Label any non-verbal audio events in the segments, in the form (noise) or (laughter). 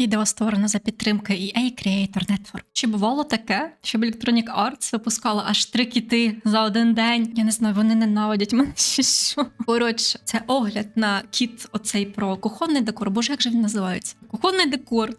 Відео створено за підтримки EA Creator Network. Чи бувало таке, щоб Electronic Arts випускала аж три кіти за один день? Я не знаю, вони ненавидять мене (laughs) чи що. Коротше, це огляд на кіт оцей про кухонний декор. Боже, як же він називається? Кухонний декор.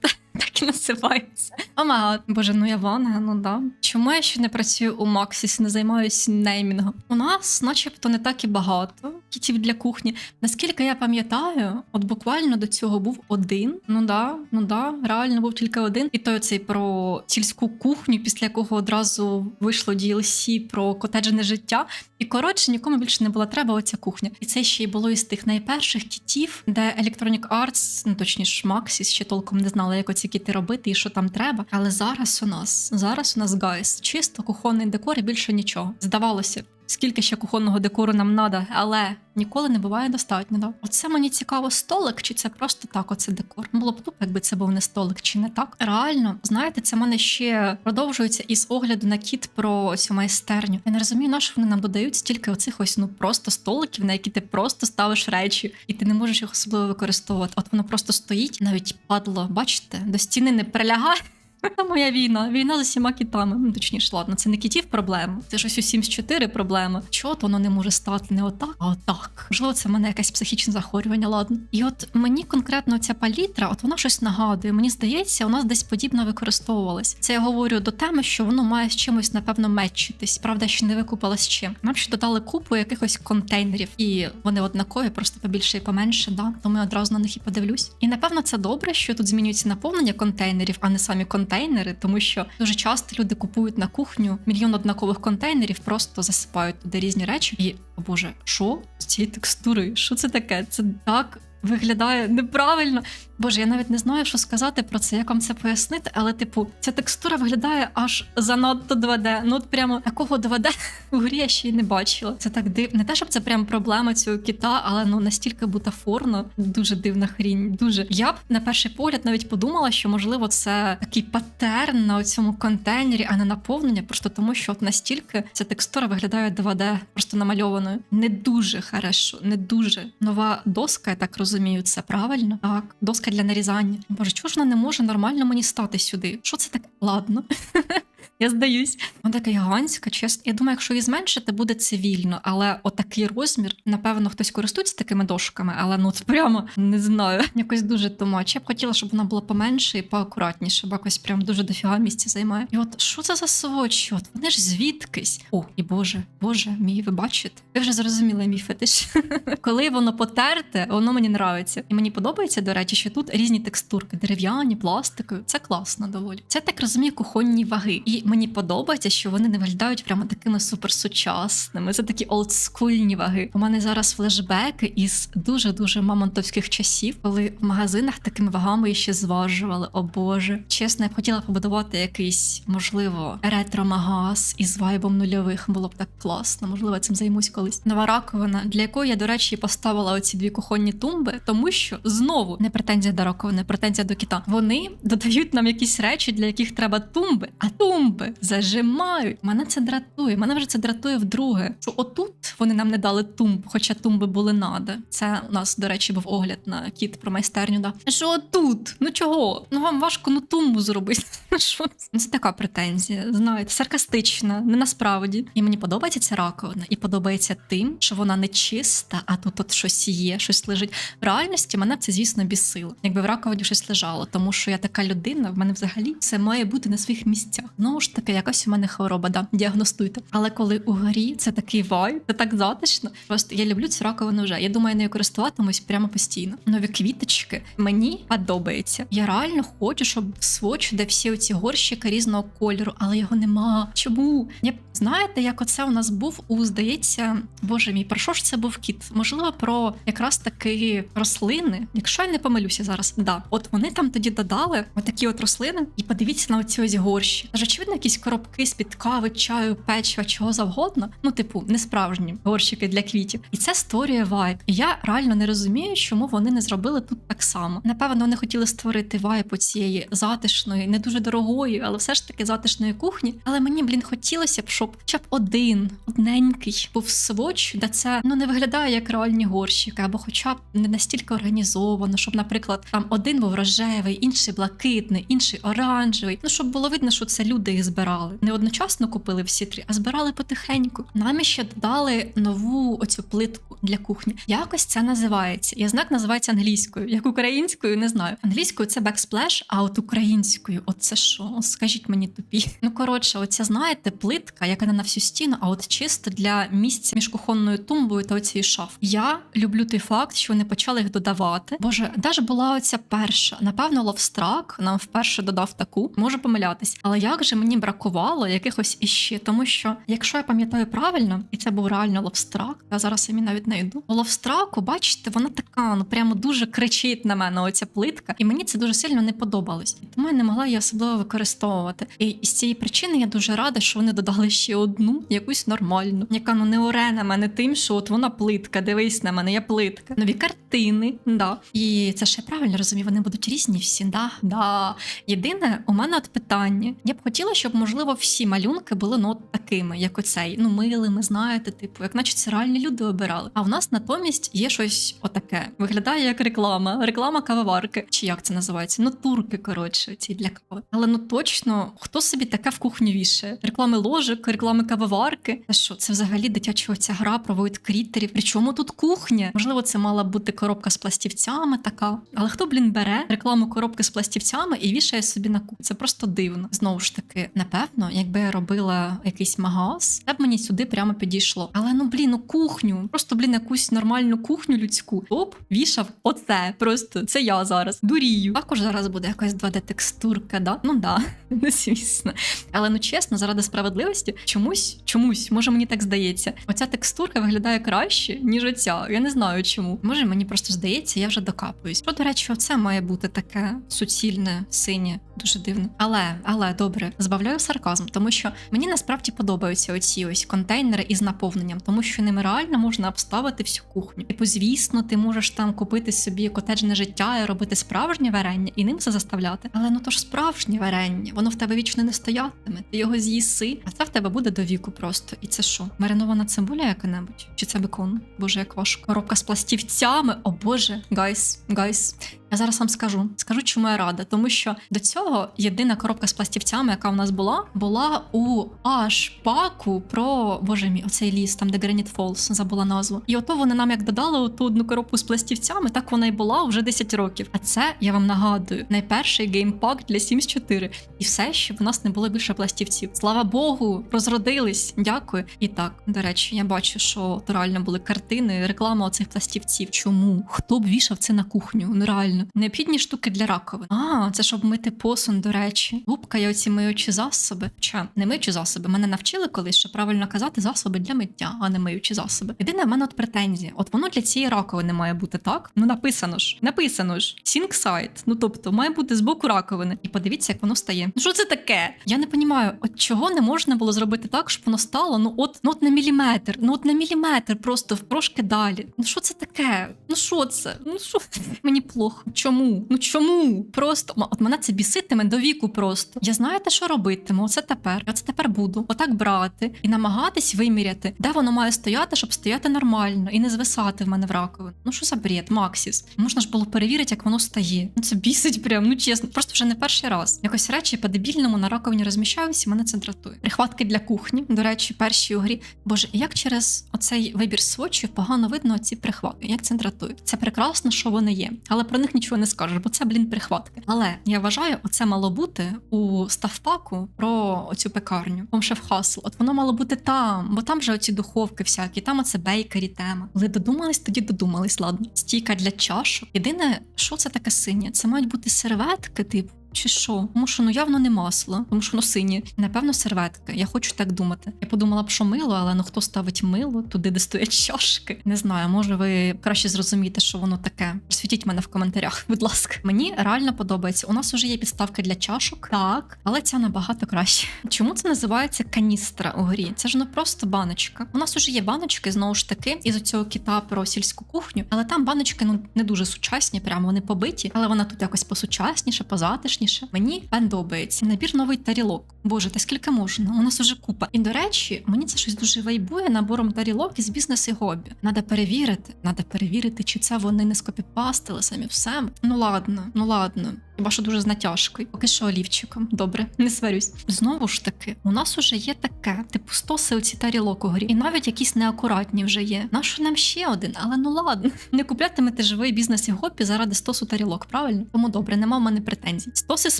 Так і називається. Омага, боже, ну я ванга, ну да. Чому я ще не працюю у Максіс, не займаюся неймінгом? У нас, начебто, не так і багато кітів для кухні. Наскільки я пам'ятаю, от буквально до цього був один. Ну да, ну да, реально був тільки один. І той цей про сільську кухню, після якого одразу вийшло DLC про котеджне життя. І коротше, нікому більше не була треба оця кухня. І це ще й було із тих найперших кітів, де Electronic Arts, ну точніше, Maxis, ще толком не знала, як оці кіти робити і що там треба. Але зараз у нас, зараз у нас гайс, чисто кухонний декор і більше нічого. Здавалося. Скільки ще кухонного декору нам надо, але ніколи не буває достатньо. Оце мені цікаво, столик, чи це просто так, оце декор. Було б тупо, якби це був не столик, чи не так. Реально, знаєте, це мене ще продовжується із огляду на кіт про цю майстерню. Я не розумію, на що вони нам додають стільки оцих ось ну просто столиків, на які ти просто ставиш речі, і ти не можеш їх особливо використовувати. От воно просто стоїть, навіть падло, бачите, до стіни не прилягає. Це (laughs) моя війна. Війна з усіма кітами. Ну, точніше, ладно, це не кітів проблема. Це ж ось у Sims 4 проблема. Чого то воно не може стати не отак, а отак. Можливо, це в мене якесь психічне захворювання, ладно. І от мені конкретно ця палітра, от вона щось нагадує. Мені здається, у нас десь подібно використовувалось. Це я говорю до теми, що воно має з чимось, напевно, мечитись. Правда, ще не викупила з чим. Нам ще додали купу якихось контейнерів, і вони однакові, просто побільше і поменше. Да? Тому я одразу на них і подивлюсь. І напевно це добре, що тут змінюється наповнення контейнерів, а не самі контейнери, тому що дуже часто люди купують на кухню мільйон однакових контейнерів, просто засипають туди різні речі. І о боже, що з цієї текстури? Що це таке? Це так. Виглядає неправильно. Боже, я навіть не знаю, що сказати про це, як вам це пояснити, але, типу, ця текстура виглядає аж занадто 2D. Ну, от прямо такого 2D в грі я ще й не бачила. Це так дивно. Не те, щоб це прям проблема цього кіта, але ну настільки бутафорно, дуже дивна хрінь. Дуже я б на перший погляд навіть подумала, що можливо це такий патерн на цьому контейнері, а не наповнення, просто тому, що от настільки ця текстура виглядає 2D, просто намальованою. Не дуже хорошо, не дуже нова доска, я так розумію, це правильно. Так, доска для нарізання. Боже, чого ж вона не може нормально мені стати сюди? Що це таке? Ладно. (laughs) Я здаюсь. Вона така гігантська, чесно. Я думаю, якщо її зменшити, буде цивільно, але отакий розмір, напевно, хтось користується такими дошками, але ну от прямо не знаю. Якось дуже томач. Я б хотіла, щоб вона була поменше і поакуратніше, бо якось прям дуже дофіга місця займає. І от що це за свочі? От вони ж звідкись. О, і Боже, Боже, мій, ви бачите? Ви вже зрозуміли мій фетиш. (laughs) Коли воно потерте, воно мені нравиться. І мені подобається, до речі, що тут різні текстурки: дерев'яні, пластикові. Це класно доволі. Це так розумію, кухонні ваги. І мені подобається, що вони не виглядають прямо такими суперсучасними. Це такі олдскульні ваги. У мене зараз флешбеки із дуже дуже мамонтовських часів, коли в магазинах такими вагами ще зважували. О Боже, чесно, я б хотіла побудувати якийсь, можливо, ретро-магаз із вайбом нульових. Було б так класно. Можливо, цим займусь колись. Нова раковина, для якої я, до речі, поставила оці дві кухонні тумби, тому що знову не претензія до раковини, претензія до кіта. Вони додають нам якісь речі, для яких треба тумби, а тумби зажимають. Мене це дратує. Мене вже це дратує вдруге. Що отут вони нам не дали тумб, хоча тумби були надо. Це у нас, до речі, був огляд на кіт про майстерню. Да. Що отут? Ну чого? Ну вам важко ну тумбу зробити. (laughs) Ну що це? Ну, така претензія, знаєте, саркастична, не насправді. І мені подобається ця раковина, і подобається тим, що вона не чиста, а тут от щось є, щось лежить. В реальності мене це, звісно, бісило, якби в раковині щось лежало, тому що я така людина, в мене взагалі все має бути на своїх місцях. Ну ж таки, якась у мене хвороба, да, діагностуйте. Але коли у горі це такий вайб, це так затишно. Просто я люблю цю раковину вже. Я думаю, нею користуватимусь прямо постійно. Нові квіточки мені подобається. Я реально хочу, щоб своч, де всі оці горщики різного кольору, але його нема. Чому? Я знаєте, як оце у нас був у здається, боже мій, про що ж це був кіт? Можливо, про якраз таки рослини. Якщо я не помилюся зараз, да, от вони там тоді додали отакі от рослини, і подивіться на оці ось горщі. Тож, очевидно, якісь коробки з-під кави, чаю, печива, чого завгодно. Ну, типу, не справжні горщики для квітів. І це створює вайб. І я реально не розумію, чому вони не зробили тут так само. Напевно, вони хотіли створити вайб цієї затишної, не дуже дорогої, але все ж таки затишної кухні. Але мені, блін, хотілося б, щоб хоча б один одненький був сводч, де це ну не виглядає як реальні горщики, або хоча б не настільки організовано, щоб, наприклад, там один був рожевий, інший блакитний, інший оранжевий. Ну щоб було видно, що це люди їх збирали. Не одночасно купили всі три, а збирали потихеньку. Нам ще додали нову оцю плитку для кухні. Якось це називається. Я знак називається англійською, як українською, не знаю. Англійською це backsplash, а от українською, от це що? Скажіть мені тупі. Ну коротше, оця знаєте, плитка, яка не на всю стіну, а от чисто для місця між кухонною тумбою та оцією шаф. Я люблю той факт, що вони почали їх додавати. Боже, де ж була оця перша? Напевно, Ловстрак нам вперше додав таку. Можу помилятись, але як же мені бракувало якихось іще, тому що, якщо я пам'ятаю правильно, і це був реально Ловстрак, я зараз самі навіть не йду. У Ловстраку, бачите, вона така, ну прямо дуже кричить на мене оця плитка, і мені це дуже сильно не подобалось. Тому я не могла її особливо використовувати. І з цієї причини я дуже рада, що вони додали ще одну, якусь нормальну, яка ну не оре на мене тим, що от вона плитка. Дивись на мене, я плитка. Нові картини, да. І це ще правильно розумію, вони будуть різні всі. Да, да. Єдине, у мене от питання. Я б хотіла, щоб можливо всі малюнки були ну от такими, як оцей. Ну, милими, знаєте, типу, як наче це реальні люди обирали. А в нас натомість є щось отаке. Виглядає як реклама, реклама кавоварки. Чи як це називається? Ну, турки, коротше, ці для кави. Але ну точно хто собі таке в кухню вішає? Реклами ложок, реклами кавоварки. Та що, це взагалі дитячого ця гра проводить крітерів. Причому тут кухня? Можливо, це мала бути коробка з пластівцями така. Але хто, блін, бере рекламу коробки з пластівцями і вішає собі на кухню? Це просто дивно. Знову ж таки, напевно, якби я робила якийсь магаз, це б мені сюди прямо підійшло. Але ну блін, ну кухню, просто блін, якусь нормальну кухню людську. Оп, вішав оце. Просто це я зараз. Дурію. Також зараз буде якась 2D-текстурка, да? Ну да, (laughs) ну звісно. Але ну чесно, заради справедливості, чомусь, чомусь, може мені так здається. Оця текстурка виглядає краще, ніж оця. Я не знаю чому. Може, мені просто здається, я вже докапуюсь. Що, до речі, оце має бути таке суцільне, синє, дуже дивно. Але, але добре, збавляю сарказм, тому що мені насправді подобаються оці ось контейнери із наповненням, тому що ними реально можна обставити всю кухню. Типу, звісно, ти можеш там купити собі котеджне життя і робити справжнє варення і ним це заставляти. Але ну то ж справжнє варення, воно в тебе вічно не стоятиме. Ти його з'їси, а це в тебе буде до віку просто. І це що? Маринована цибуля яка-небудь? Чи це бекон? Боже, як важко. Коробка з пластівцями. О боже, гайс, гайс. Я зараз вам скажу. Скажу, чому я рада. Тому що до цього єдина коробка з пластівцями, яка в нас була, була у аж паку про боже мій, оцей ліс, там де Granite Falls, забула назву. І ото вони нам як додали оту одну коробку з пластівцями, так вона й була вже 10 років. А це я вам нагадую, найперший геймпак для Sims 4. І все, щоб у нас не було більше пластівців. Слава Богу, розродились. Дякую. І так, до речі, я бачу, що то реально були картини, реклама оцих пластівців. Чому? Хто б вішав це на кухню? Ну реально. Необхідні штуки для раковин. А, це щоб мити посуд, до речі. Губка і оці миючі засоби. Хоча не миючі засоби. Мене навчили колись, що правильно казати засоби для миття, а не миючі засоби. Єдине, в мене от претензія. От воно для цієї раковини має бути так. Ну написано ж, написано ж. Side. Ну тобто має бути з боку раковини. І подивіться, як воно стає. Ну що це таке? Я не розумію, от чого не можна було зробити так, щоб воно стало ну от ну от на міліметр, ну от на міліметр, просто трошки далі. Ну що це таке? Ну що це? Ну що (laughs) мені плохо? Чому? Ну чому? Просто от мене це біситиме до віку. Просто я знаєте, що робитиму? Оце тепер. Я це тепер буду отак брати і намагатись виміряти, де воно має стояти, щоб стояти нормально і не звисати в мене в раковину. Ну що за бред, Максіс? Можна ж було перевірити, як воно стає. Ну це бісить прям, ну чесно, просто вже не перший раз. Якось речі по-дебільному на раковині розміщаються, і мене це дратує. Прихватки для кухні. До речі, перші у грі. Боже, як через оцей вибір сводчів погано видно ці прихватки. Як це дратує? Це прекрасно, що вони є, але про них нічого не скажеш, бо це, блін, прихватки. Але я вважаю, оце мало бути у ставпаку про оцю пекарню. Том Хасл. От воно мало бути там, бо там же оці духовки всякі, там оце бейкері тема. Але додумались, тоді додумались, ладно. Стійка для чашок. Єдине, що це таке синє? Це мають бути серветки, типу. Чи що? Тому що ну явно не масло, тому що воно синє. Напевно, серветки. Я хочу так думати. Я подумала б, що мило, але ну хто ставить мило туди, де стоять чашки? Не знаю, може ви краще зрозумієте, що воно таке. Світіть мене в коментарях, (laughs) будь ласка. Мені реально подобається. У нас вже є підставки для чашок, так, але ця набагато краще. Чому це називається каністра у грі? Це ж ну просто баночка. У нас вже є баночки, знову ж таки, із цього кіта про сільську кухню, але там баночки ну не дуже сучасні, прямо вони побиті, але вона тут якось посучасніше, позатишніше. Точніше. Мені подобається набір новий тарілок. Боже, та скільки можна? У нас уже купа. І до речі, мені це щось дуже вайбує набором тарілок із бізнес і хобі. Надо перевірити, надо перевірити, чи це вони не скопіпастили самі в себе. Ну ладно, ну ладно. Хіба що дуже з натяжкою. Поки що олівчиком. Добре, не сварюсь. Знову ж таки, у нас уже є таке, типу стоси оці тарілок у грі. І навіть якісь неакуратні вже є. Нащо нам ще один? Але ну ладно. (laughs) Не куплятимете живий бізнес і хобі заради стосу тарілок, правильно? Тому добре, нема в мене претензій. Стоси з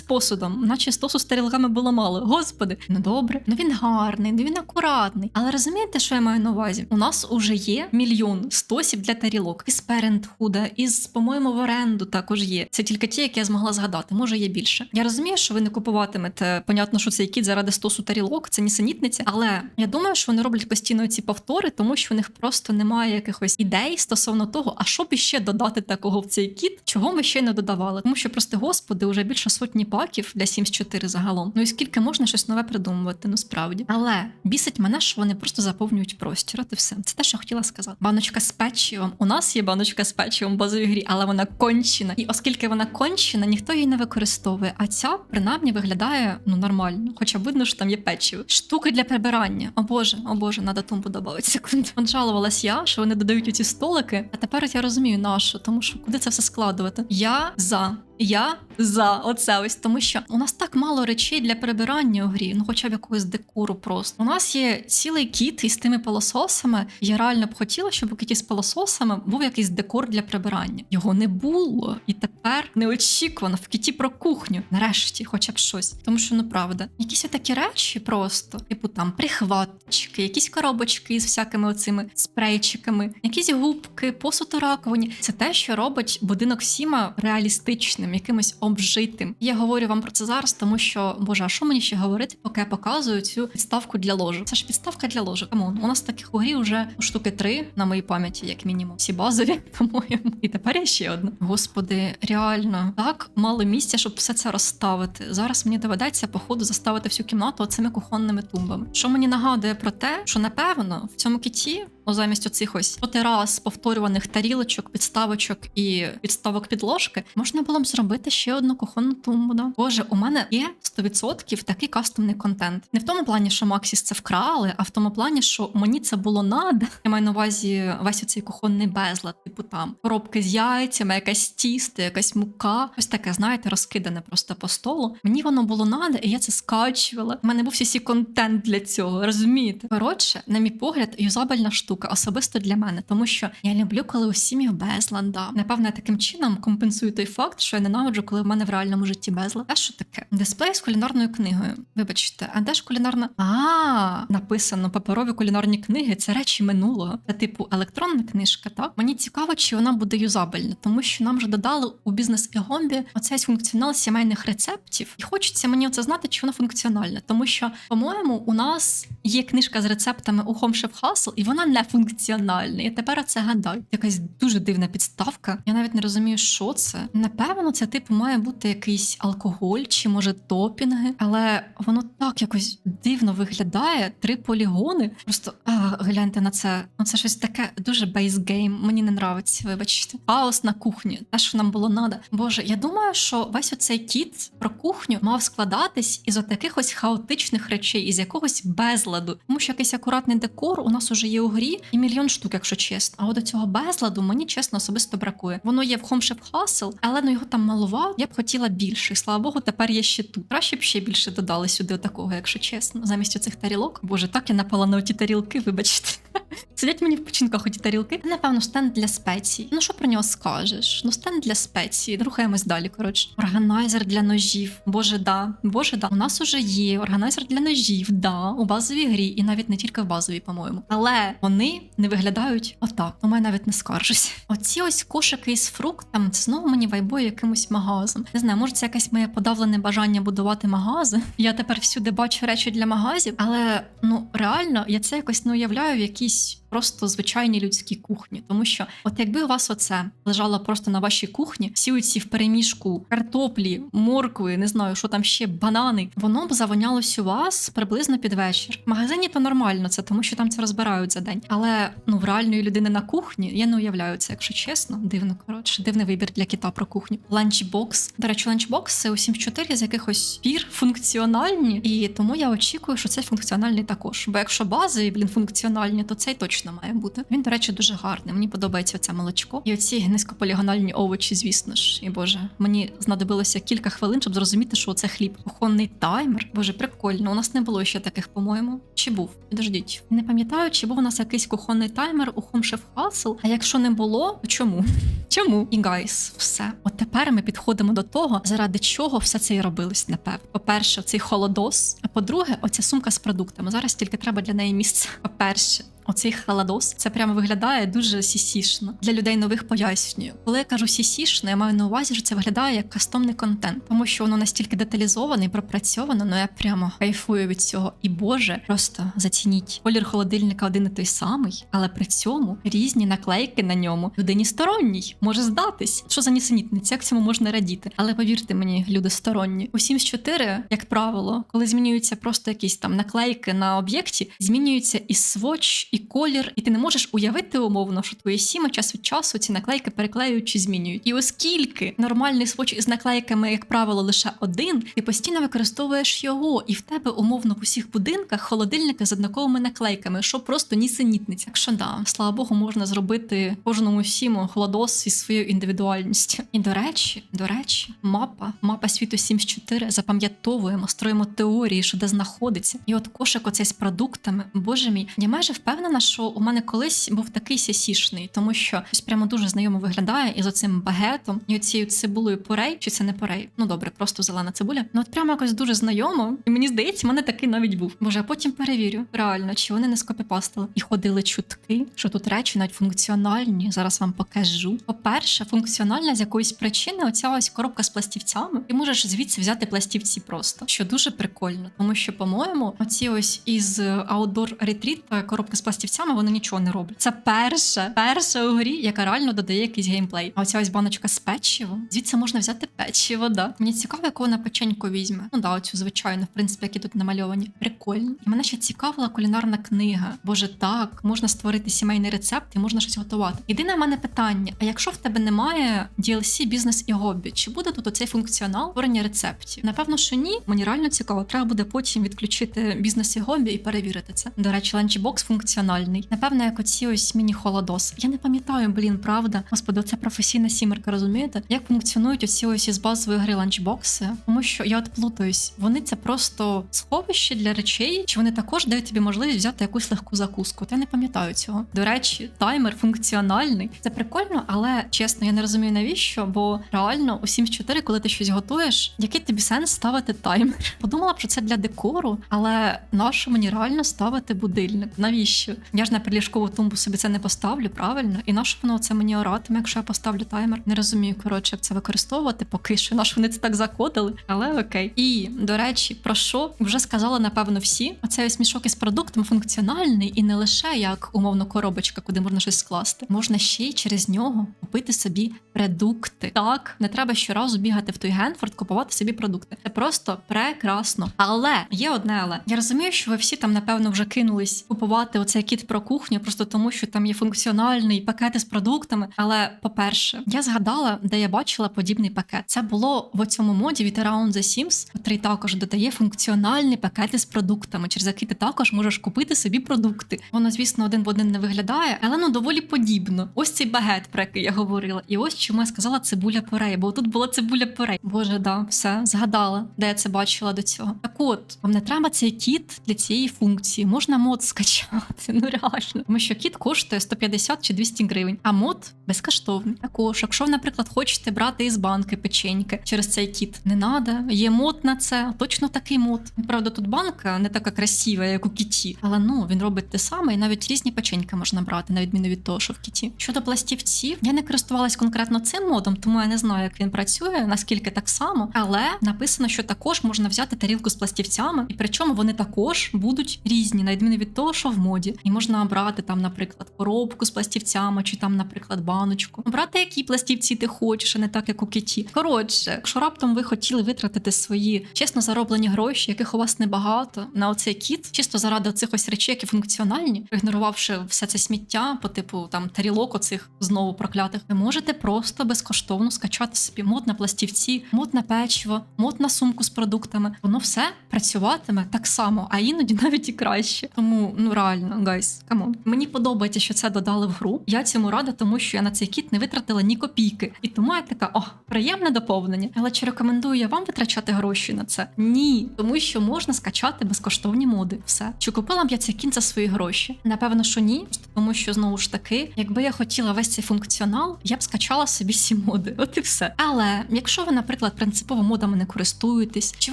посудом, наче стосу з тарілками було мало. Господи, ну добре, ну він гарний, ну він акуратний. Але розумієте, що я маю на увазі? У нас уже є мільйон стосів для тарілок. Із Parenthood, із, по-моєму, в оренду також є. Це тільки ті, які я змогла згадати. Може, є більше. Я розумію, що ви не купуватимете. Понятно, що це кіт заради стосу тарілок, це нісенітниця. Але я думаю, що вони роблять постійно ці повтори, тому що у них просто немає якихось ідей стосовно того, а що б іще додати такого в цей кіт, чого ми ще не додавали. Тому що, прости господи, вже більше сотні паків для Sims 4 загалом. Ну і скільки можна щось нове придумувати, ну справді. Але бісить мене, що вони просто заповнюють простір. От і все. Це те, що хотіла сказати. Баночка з печивом. У нас є баночка з печивом в базовій грі, але вона кончена. І оскільки вона кончена, ніхто її не використовує. А ця принаймні виглядає ну нормально. Хоча видно, що там є печиво. Штуки для прибирання. О боже, о боже, надо тумбу додати секунду. От жалувалась я, що вони додають оці столики. А тепер я розумію, на що, тому що куди це все складувати? Я за. Я за оце ось, тому що у нас так мало речей для прибирання у грі, ну хоча б якогось декору просто. У нас є цілий кіт із тими пилососами. Я реально б хотіла, щоб у кіті з пилососами був якийсь декор для прибирання. Його не було. І тепер неочікувано в кіті про кухню. Нарешті, хоча б щось. Тому що ну правда, якісь такі речі просто, типу там прихватчики, якісь коробочки з всякими оцими спрейчиками, якісь губки, посуд у раковині. Це те, що робить будинок Сіма реалістичним, якимось обжитим. Я говорю вам про це зараз, тому що боже, а що мені ще говорити, поки я показую цю підставку для ложок? Це ж підставка для ложок. Камон, у нас таких у грі вже штуки три на моїй пам'яті, як мінімум. Всі базові, (laughs) по-моєму. І тепер є ще одна. Господи, реально так мало місця, щоб все це розставити. Зараз мені доведеться по ходу заставити всю кімнату оцими кухонними тумбами. Що мені нагадує про те, що напевно в цьому кіті. Ну, замість оцих ось поти раз повторюваних тарілочок, підставочок і підставок підложки, можна було б зробити ще одну кухонну тумбу. Боже, у мене є 100% такий кастомний контент. Не в тому плані, що Максіс це вкрали, а в тому плані, що мені це було надо. Я маю на увазі весь оцей кухонний безлад, типу там коробки з яйцями, якась тісто, якась мука. Ось таке, знаєте, розкидане просто по столу. Мені воно було надо, і я це скачувала. У мене був всі контент для цього. Розумієте? Коротше, на мій погляд, юзабельна штука особисто для мене, тому що я люблю, коли у сім'ї безланда. Напевно, я таким чином компенсую той факт, що я ненавиджу, коли в мене в реальному житті безлад. А що таке? Дисплей з кулінарною книгою. Вибачте, а де ж кулінарна? А написано паперові кулінарні книги. Це речі минулого. Це типу електронна книжка. Так мені цікаво, чи вона буде юзабельна, тому що нам вже додали у бізнес і гомбі оцей функціонал сімейних рецептів, і хочеться мені оце знати, чи вона функціональна, тому що, по-моєму, у нас є книжка з рецептами у Home Chef Hustle, і вона не функціональна. І тепер це гадаю. Якась дуже дивна підставка. Я навіть не розумію, що це. Напевно, це типу має бути якийсь алкоголь чи може топінги, але воно так якось дивно виглядає. Три полігони. Просто а, гляньте на це. Ну це щось таке дуже бейсгейм. Мені не нравиться. Вибачте. Хаос на кухні. Те, що нам було надо. Боже, я думаю, що весь оцей кіт про кухню мав складатись із отаких ось хаотичних речей, із якогось безладу. Тому що якийсь акуратний декор у нас уже є у грі і мільйон штук, якщо чесно. А от цього безладу мені чесно особисто бракує. Воно є в Home Chef Hustle, але ну його там малував. Я б хотіла більше. І слава Богу, тепер є ще тут. Краще б ще більше додали сюди такого, якщо чесно. Замість оцих тарілок. Боже, так я напала на оті тарілки, вибачте. (laughs) Сидять мені в печінках оті тарілки. Напевно, стенд для спецій. Ну що про нього скажеш? Ну, стенд для спецій. Рухаємось далі. Коротше, органайзер для ножів. Боже, да. Боже, да. У нас уже є органайзер для ножів, да, у базовій грі, і навіть не тільки в базовій, по-моєму. Але вони не виглядають отак. У мене навіть не скаржусь. (laughs) Оці ось кошики із фруктами, це знову мені вайбує якимось магазом. Не знаю, може це якесь моє подавлене бажання будувати магази. Я тепер всюди бачу речі для магазів, але ну реально я це якось не уявляю в якійсь просто звичайній людській кухні. Тому що, от якби у вас оце лежало просто на вашій кухні, всі оці в переміжку картоплі, моркви, не знаю, що там ще, банани, воно б завонялось у вас приблизно під вечір. В магазині то нормально це, тому що там це розбирають за день. Але ну в реальної людини на кухні я не уявляю це, якщо чесно. Дивно, коротше, дивний вибір для кіта про кухню. Ланчбокс. До речі, ланчбокс це у 7.4 з якихось пір функціональні, і тому я очікую, що цей функціональний також. Бо якщо базові, блін, функціональні, то цей точно має бути. Він, до речі, дуже гарний. Мені подобається оце молочко. І оці низькополігональні овочі, звісно ж. І боже, мені знадобилося кілька хвилин, щоб зрозуміти, що це хліб. Кухонний таймер. Боже, прикольно. У нас не було ще таких, по-моєму. Чи був? Підождіть. Не пам'ятаю, чи був у нас якийсь кухонний таймер у Home Chef Hustle, А якщо не було, то чому? Чому? І гайс, все. От тепер ми підходимо до того, заради чого все це і робилось, напевно. По-перше, цей холодос. А по-друге, оця сумка з продуктами. Зараз тільки треба для неї місце. По-перше, Оцей халадос це прямо виглядає дуже сісішно. Для людей нових пояснюю. Коли я кажу сісішно, я маю на увазі, що це виглядає як кастомний контент, тому що воно настільки деталізоване і пропрацьовано, ну я прямо кайфую від цього. І боже, просто зацініть. Колір холодильника один і той самий, але при цьому різні наклейки на ньому. Людині сторонній може здатись. Що за нісенітниця, як цьому можна радіти? Але повірте мені, люди сторонні. У Sims 4, як правило, коли змінюються просто якісь там наклейки на об'єкті, змінюється і сводч, і колір, і ти не можеш уявити умовно, що твої сіми час від часу ці наклейки переклеюють чи змінюють. І оскільки нормальний сводч із наклейками, як правило, лише один, ти постійно використовуєш його, і в тебе умовно в усіх будинках холодильники з однаковими наклейками, що просто нісенітниця. Якщо да, слава Богу, можна зробити кожному сіму холодос із своєю індивідуальністю. І до речі, до речі, мапа, мапа світу Sims 4 запам'ятовуємо, строїмо теорії, що де знаходиться. І от кошик оцей з продуктами, боже мій, я майже впевнена, що у мене колись був такий сісішний, тому що щось прямо дуже знайомо виглядає із оцим багетом і оцією цибулею порей, чи це не порей? Ну добре, просто зелена цибуля. Ну от прямо якось дуже знайомо, і мені здається, в мене такий навіть був. Боже, а потім перевірю, реально, чи вони не скопіпастили. І ходили чутки, що тут речі навіть функціональні. Зараз вам покажу. По-перше, функціональна з якоїсь причини оця ось коробка з пластівцями. Ти можеш звідси взяти пластівці просто, що дуже прикольно, тому що, по-моєму, оці ось із Outdoor Retreat коробки з пластівцями вони нічого не роблять. Це перша, перша у грі, яка реально додає якийсь геймплей. А оця ось баночка з печивом. Звідси можна взяти печиво, да. Мені цікаво, яку вона печеньку візьме. Ну да, оцю звичайно, в принципі, які тут намальовані. Прикольно. І мене ще цікавила кулінарна книга. Боже, так, можна створити сімейний рецепт і можна щось готувати. Єдине в мене питання: а якщо в тебе немає DLC, бізнес і хобі, чи буде тут оцей функціонал створення рецептів? Напевно, що ні. Мені реально цікаво. Треба буде потім відключити бізнес і хобі і перевірити це. До речі, ланчбокс функціональний. Напевно, як оці ось міні-холодос. Я не пам'ятаю, блін, правда. Господи, це професійна сімерка, розумієте? Як функціонують оці ось із базової гри ланчбокси? Тому що я от плутаюсь, вони це просто сховище для речей, чи вони також дають тобі можливість взяти якусь легку закуску? От я не пам'ятаю цього. До речі, таймер функціональний. Це прикольно, але чесно, я не розумію навіщо, бо реально у Sims 4, коли ти щось готуєш, який тобі сенс ставити таймер? (laughs) Подумала б, що це для декору, але нащо мені реально ставити будильник? Навіщо? Я ж на приліжкову тумбу собі це не поставлю, правильно? І нащо воно це мені оратиме, якщо я поставлю таймер? Не розумію, коротше, як це використовувати поки що. Наш вони це так закодили, але окей. І до речі, про що вже сказали напевно всі. Оцей ось мішок із продуктом функціональний і не лише як умовно коробочка, куди можна щось скласти. Можна ще й через нього купити собі продукти. Так, не треба щоразу бігати в той Генфорд, купувати собі продукти. Це просто прекрасно. Але є одне, але я розумію, що ви всі там напевно вже кинулись купувати оцей кіт про кухню, просто тому що там є функціональний пакети з продуктами. Але по-перше, я згадала, де я бачила подібний пакет. Це було в цьому моді від Around the Sims, який також додає функціональні пакети з продуктами, через які ти також можеш купити собі продукти. Воно, звісно, один в один не виглядає, але ну доволі подібно. Ось цей багет, про який я говорила, і ось чому я сказала цибуля порей, бо тут була цибуля порей. Боже, да, все згадала, де я це бачила до цього. Так от, вам не треба цей кіт для цієї функції. Можна мод скачати. (laughs) Ну реально, тому що кіт коштує 150 чи 200 гривень, а мод безкоштовний. Також, якщо наприклад, хочете брати із банки печеньки через цей кіт, не треба, є мод на це, точно такий мод. Правда, тут банка не така красива, як у кіті, але ну він робить те саме, і навіть різні печеньки можна брати, на відміну від того, що в кіті. Щодо пластівців, я не користувалась конкретно цим модом, тому я не знаю, як він працює, наскільки так само. Але написано, що також можна взяти тарілку з пластівцями, і причому вони також будуть різні, на відміну від того, що в моді. І можна обрати там, наприклад, коробку з пластівцями, чи там, наприклад, баночку. Обрати, які пластівці ти хочеш, а не так, як у кіті. Коротше, якщо раптом ви хотіли витратити свої чесно зароблені гроші, яких у вас небагато, на оцей кіт, чисто заради цих речей, які функціональні, ігнорувавши все це сміття по типу там тарілок оцих знову проклятих, ви можете просто безкоштовно скачати собі мод на пластівці, мод на печиво, мод на сумку з продуктами. Воно все працюватиме так само, а іноді (laughs) навіть і краще. Тому ну реально, гайс, камон. Мені подобається, що це додали в гру. Я цьому рада, тому що я на цей кіт не витратила ні копійки. І тому я така, о, приємне доповнення. Але чи рекомендую я вам витрачати гроші на це? Ні, тому що можна скачати безкоштовні моди. Все. Чи купила б я цей кіт за свої гроші? Напевно, що ні, тому що знову ж таки, якби я хотіла весь цей функціонал, я б скачала собі всі моди. (laughs) От і все. Але якщо ви, наприклад, принципово модами не користуєтесь, чи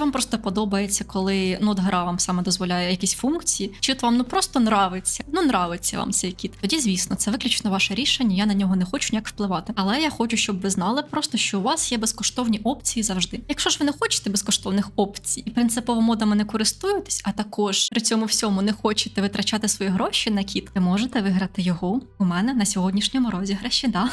вам просто подобається, коли нод гра вам саме дозволяє якісь функції, чи от вам ну просто нравиться, ну нравиться вам цей кіт. Тоді, звісно, це виключно ваше рішення. Я на нього не хочу ніяк впливати. Але я хочу, щоб ви знали просто, що у вас є безкоштовні опції завжди. Якщо ж ви не хочете безкоштовних опцій і принципово модами не користуєтесь, а також при цьому всьому не хочете витрачати свої гроші на кіт, ви можете виграти його у мене на сьогоднішньому розіграші. Да.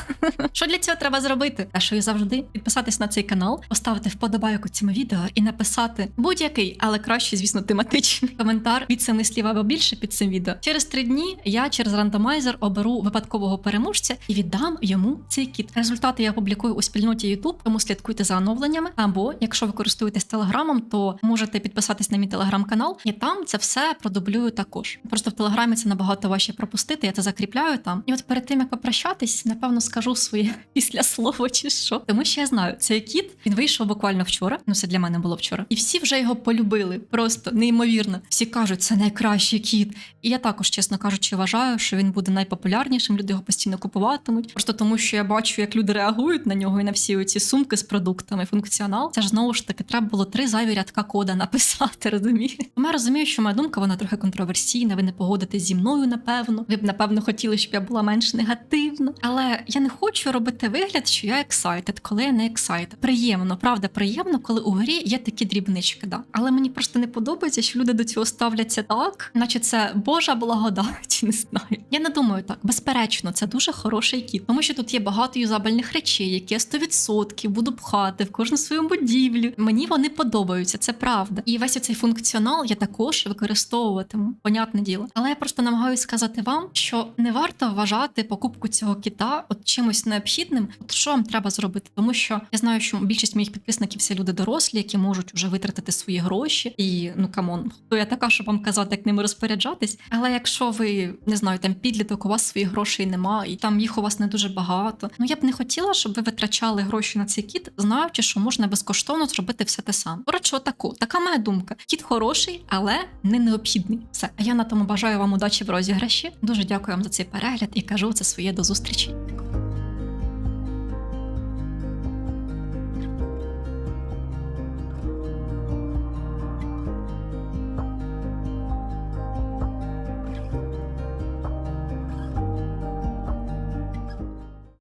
Що для цього треба зробити? Те, що і завжди підписатись на цей канал, поставити вподобайку цьому відео і написати будь-який, але краще, звісно, тематичний коментар від семи слів або більше під цим відео. Через три дні я через рандомайзер оберу випадкового переможця і віддам йому цей кіт. Результати я опублікую у спільноті YouTube, тому слідкуйте за оновленнями. Або якщо ви користуєтесь телеграмом, то можете підписатись на мій телеграм-канал, і там це все продублюю також. Просто в телеграмі це набагато важче пропустити. Я це закріпляю там. І от перед тим як попрощатись, напевно, скажу своє (laughs) після слова чи що. Тому що я знаю, цей кіт він вийшов буквально вчора. Ну це для мене було вчора, і всі вже його полюбили. Просто неймовірно. Всі кажуть, це найкращий кіт. І я також, чесно кажучи, вважаю, що він буде найпопулярнішим. Люди його постійно купуватимуть. Просто тому, що я бачу, як люди реагують на нього і на всі ці сумки з продуктами, функціонал. Це ж знову ж таки треба було три зайві рядка кода написати. (laughs) Розумієте? Тому я розумію, що моя думка вона трохи контроверсійна. Ви не погодитесь зі мною, напевно. Ви б напевно хотіли, щоб я була менш негативна. Але я не хочу робити вигляд, що я excited, коли я не excited. Приємно, правда, приємно, коли у грі є такі дрібнички. Да. Але мені просто не подобається, що люди до цього ставляться так, наче це Божа благодать, (laughs) не знаю. Я не думаю так. Безперечно, це дуже хороший кіт, тому що тут є багато юзабельних речей, які я 100% буду пхати в кожну свою будівлю. Мені вони подобаються, це правда. І весь цей функціонал я також використовуватиму, понятне діло. Але я просто намагаюся сказати вам, що не варто вважати покупку цього кіта от чимось необхідним. От що вам треба зробити? Тому що я знаю, що більшість моїх підписників це люди дорослі, які можуть вже витратити свої гроші. І ну камон, хто я така, щоб вам казати, як ними розпоряджатись. Але якщо ви не знаю, там підліток, у вас своїх грошей немає, і там їх у вас не дуже багато. Ну я б не хотіла, щоб ви витрачали гроші на цей кіт, знаючи, що можна безкоштовно зробити все те саме. Коротше, отаку, така моя думка. Кіт хороший, але не необхідний. Все. А я на тому бажаю вам удачі в розіграші. Дуже дякую вам за цей перегляд і кажу це своє до зустрічі.